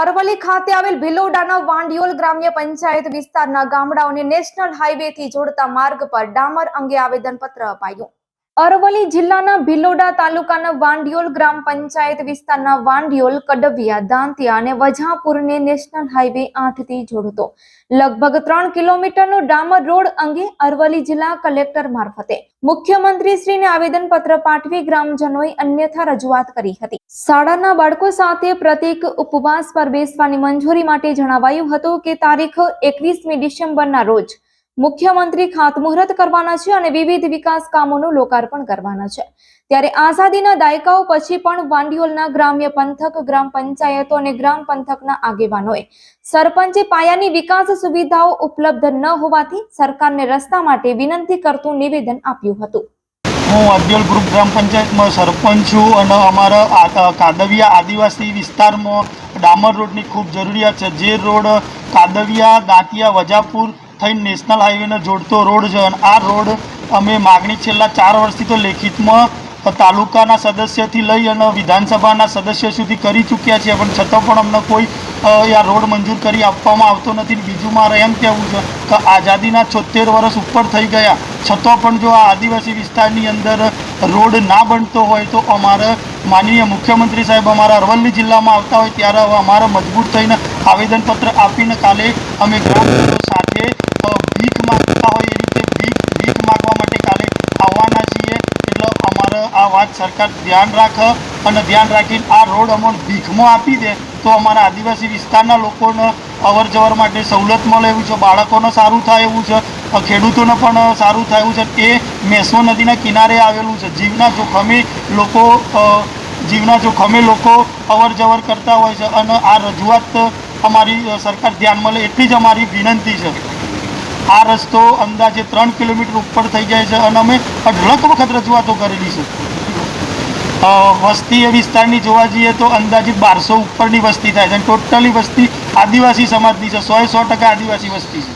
અરવલ્લી ખાતે આવેલ ભિલોડાના વાંડિયોલ ગ્રામ્ય પંચાયત વિસ્તારના ગામડાઓને નેશનલ હાઈવેથી જોડતા માર્ગ પર ડામર અંગે આવેદનપત્ર અપાયું. અરવલ્લી જિલ્લાના ભિલોડા તાલુકાના વાંડિયોલ ગ્રામ પંચાયત વિસ્તારના વાંડિયોલ, કડવિયા, દાંતિયા અને વજાપુરને નેશનલ હાઈવે આઠથી જોડતો. લગભગ ત્રણ કિલોમીટરનો ડામર રોડ અંગે અરવલ્લી જિલ્લા કલેક્ટર મારફતે મુખ્યમંત્રીશ્રીને આવેદનપત્ર પાઠવી ગ્રામજનોએ અન્યથા રજૂઆત કરી હતી. શાળાના બાળકો સાથે પ્રતિક ઉપવાસ પર બેસવાની મંજૂરી માટે જણાવાયું હતું કે તારીખ એકવીસમી ડિસેમ્બરના રોજ મુખ્યમંત્રી ખાતમુહૂર્ત કરવાના છે અને વિવિધ વિકાસ કામોનું લોકાર્પણ કરવાના છે. ત્યારે આઝાદીના દાયકાઓ પછી પણ વાંડિયોલના ગ્રામ્ય પંથક, ગ્રામ પંચાયતો અને ગ્રામ પંથકના આગેવાનોએ સરપંચે પાયાની વિકાસ સુવિધાઓ ઉપલબ્ધ ન હોવાથી સરકારને રસ્તા માટે વિનંતી કરતું નિવેદન આપ્યું હતું. હું અબ્દુલ ગ્રુપ ગ્રામ પંચાયતમાં સરપંચ છું અને અમારા કાદવિયા આદિવાસી વિસ્તારમાં ડામર રોડની ખૂબ જરૂરિયાત છે. જે રોડ કાદવિયા, દાંતિયા, વજાપુર થઈને નેશનલ હાઈવેને જોડતો રોડ છે અને આ રોડ અમે માગણી છેલ્લા ચાર વર્ષથી તો લેખિતમાં તાલુકાના સદસ્યથી લઈ અને વિધાનસભાના સદસ્ય સુધી કરી ચૂક્યા છીએ, પણ છતાં પણ અમને કોઈ આ રોડ મંજૂર કરી આપવામાં આવતો નથી બીજું મારે એમ કહેવું છે કે આઝાદીના છોતેર વર્ષ ઉપર થઈ ગયા. છતાં પણ જો આ આદિવાસી વિસ્તારની અંદર રોડ ના બનતો હોય તો અમારે માનનીય મુખ્યમંત્રી સાહેબ અમારા અરવલ્લી જિલ્લામાં આવતા હોય ત્યારે અમારે મજબૂત થઈને આવેદનપત્ર આપીને કાલે અમે ગ્રામજનો સાથે ભીખ માગતા હોય એ રીતે ભીખ ભીખ માગવા માટે કાલે આવવાના છીએ. એટલે અમારે આ વાત સરકાર ધ્યાન રાખે અને ધ્યાન રાખીને આ રોડ અમને ભીખમાં આપી દે તો અમારા આદિવાસી વિસ્તારના લોકોને અવર જવર માટે સવલત મળે એવું છે, બાળકોને સારું થાય એવું છે ખેડૂતોને પણ સારું થાય એવું છે. એ મેસો નદીના કિનારે આવેલું છે. જીવના જોખમે લોકો જીવના જોખમે લોકો અવર જવર કરતા હોય છે અને આ રજૂઆત અમારી સરકાર ધ્યાનમાં લે એટલી જ અમારી વિનંતી છે. આ રસ્તો અંદાજે ત્રણ કિલોમીટર ઉપર થઈ જાય છે અને અમે અઢળક વખત રજૂઆતો કરેલી છે. વસ્તી એ વિસ્તારની જોવા જઈએ તો અંદાજિત બારસો ઉપરની વસ્તી થાય છે અને ટોટલી વસ્તી આદિવાસી સમાજની છે. સો સો ટકા આદિવાસી વસ્તી છે.